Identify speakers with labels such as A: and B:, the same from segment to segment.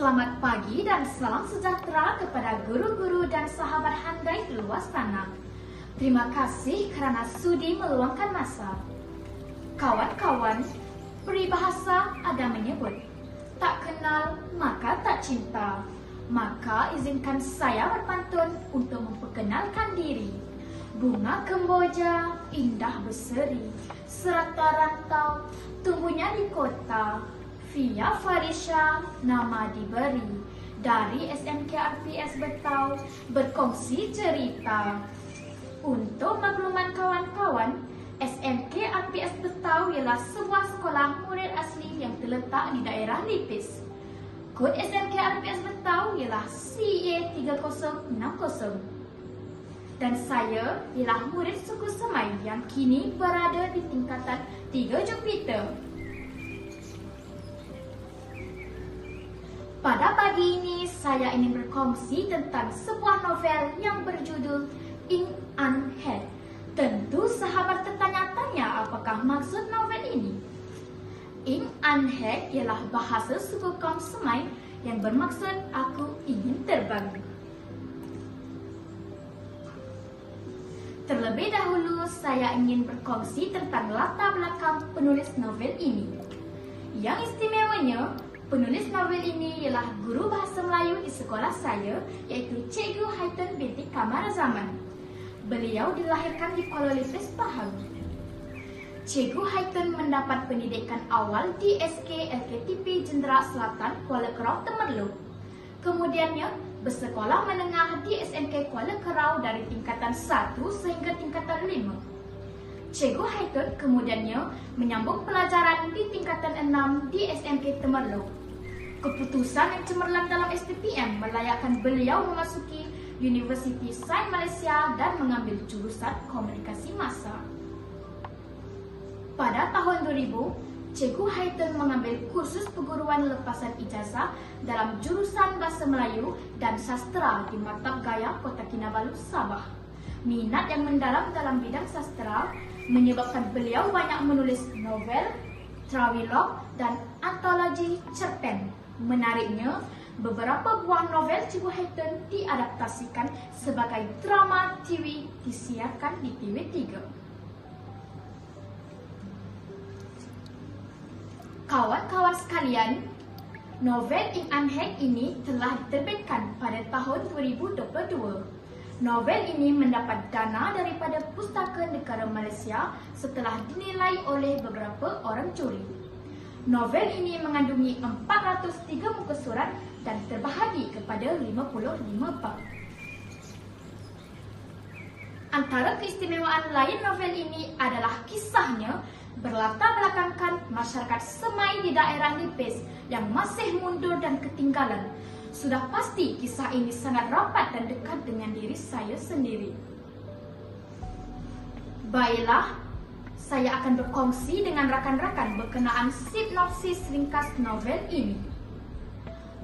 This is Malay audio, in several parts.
A: Selamat pagi dan salam sejahtera kepada guru-guru dan sahabat handai di luar sana. Terima kasih kerana sudi meluangkan masa. Kawan-kawan, peribahasa ada menyebut, tak kenal maka tak cinta. Maka izinkan saya berpantun untuk memperkenalkan diri. Bunga kemboja indah berseri, serata rantau tumbuhnya di kota. Fia Farisha nama diberi dari SMK RPS Betau berkongsi cerita. Untuk makluman kawan-kawan, SMK RPS Betau ialah sebuah sekolah murid asli yang terletak di daerah Lipis. Kod SMK RPS Betau ialah CA3060. Dan saya ialah murid suku Semai yang kini berada di tingkatan 3 Jupiter. Pada pagi ini, saya ingin berkongsi tentang sebuah novel yang berjudul In An Head. Tentu sahabat tertanya-tanya apakah maksud novel ini. In An Head ialah bahasa suku kaum Semai yang bermaksud aku ingin terbang. Terlebih dahulu, saya ingin berkongsi tentang latar belakang penulis novel ini. Yang istimewanya, Penulis novel ini ialah guru bahasa Melayu di sekolah saya iaitu Cikgu Haitan binti Kamar Zaman. Beliau dilahirkan di Kuala Lumpur, Pahang. Cikgu Haitan mendapat pendidikan awal di SK LKTP Jendera Selatan Kuala Kerau Temerloh. Kemudiannya bersekolah menengah di SMK Kuala Kerau dari tingkatan 1 sehingga tingkatan 5. Cikgu Haitul kemudiannya menyambung pelajaran di tingkatan 6 di SMK Temerloh. Keputusan yang cemerlang dalam SPPM melayakkan beliau memasuki Universiti Sains Malaysia dan mengambil jurusan komunikasi massa. Pada tahun 2000, Cikgu Haitul mengambil kursus perguruan lepasan ijazah dalam jurusan Bahasa Melayu dan Sastra di Maktab Gaya Kota Kinabalu, Sabah. Minat yang mendalam dalam bidang sastra menyebabkan beliau banyak menulis novel, travelog dan antologi cerpen. Menariknya, beberapa buah novel Cikgu Hayton diadaptasikan sebagai drama TV disiarkan di TV3. Kawan-kawan sekalian, novel In Unhack ini telah diterbitkan pada tahun 2022. Novel ini mendapat dana daripada Pustaka Negara Malaysia setelah dinilai oleh beberapa orang juri. Novel ini mengandungi 403 muka surat dan terbahagi kepada 55 bab. Antara keistimewaan lain novel ini adalah kisahnya berlatar belakangkan masyarakat semai di daerah Lipis yang masih mundur dan ketinggalan sudah pasti kisah ini sangat rapat dan dekat dengan diri saya sendiri. Baiklah, saya akan berkongsi dengan rakan-rakan berkenaan sinopsis ringkas novel ini.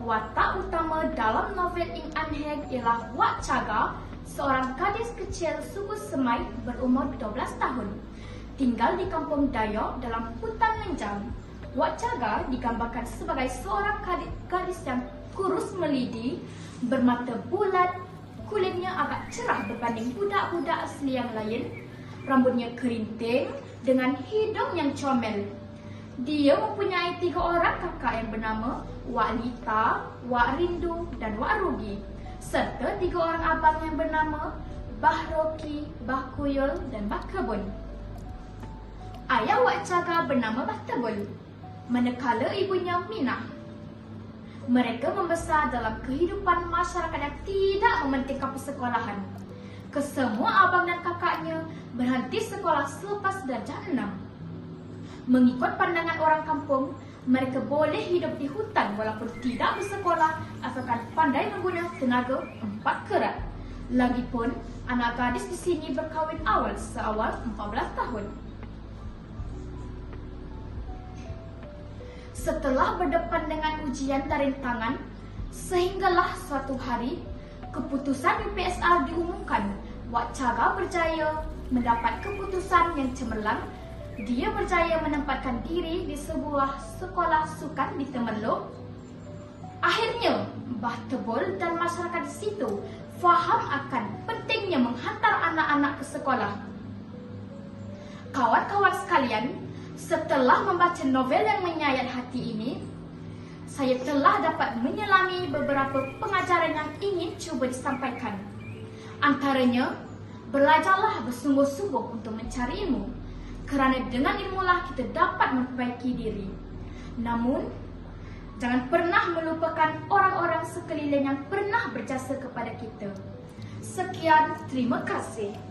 A: Watak utama dalam novel In Anheg ialah Wak Caga, seorang gadis kecil suku Semai berumur 12 tahun. Tinggal di kampung Dayak dalam hutan Lenjang. Wak Caga digambarkan sebagai seorang gadis yang kurus melidi, bermata bulat, kulitnya agak cerah berbanding budak-budak asli yang lain, rambutnya kerinting dengan hidung yang comel. Dia mempunyai tiga orang kakak yang bernama Wak Lita, Wak Rindu dan Wak Rugi serta tiga orang abang yang bernama Bah Roki, Bah Kuyul dan Bah Kebun. Ayah Wak Caga bernama Bah Tebul, manakala ibunya Minah. Mereka membesar dalam kehidupan masyarakat yang tidak mementingkan persekolahan. Kesemua abang dan kakaknya berhenti sekolah selepas darjah enam. Mengikut pandangan orang kampung, mereka boleh hidup di hutan walaupun tidak bersekolah asalkan pandai menggunakan tenaga empat kerat. Lagipun, anak gadis di sini berkahwin awal seawal 14 tahun. setelah berdepan dengan ujian dan sehinggalah suatu hari keputusan UPSR diumumkan. Wak Caga berjaya mendapat keputusan yang cemerlang. Dia berjaya menempatkan diri di sebuah sekolah sukan di Temerloh. Akhirnya, Bahtebul dan masyarakat di situ faham akan pentingnya menghantar anak-anak ke sekolah. Kawan-kawan sekalian, setelah membaca novel yang menyayat hati ini, saya telah dapat menyelami beberapa pengajaran yang ingin cuba disampaikan. Antaranya, belajarlah bersungguh-sungguh untuk mencari ilmu kerana dengan ilmulah kita dapat memperbaiki diri. Namun, jangan pernah melupakan orang-orang sekeliling yang pernah berjasa kepada kita. Sekian, terima kasih.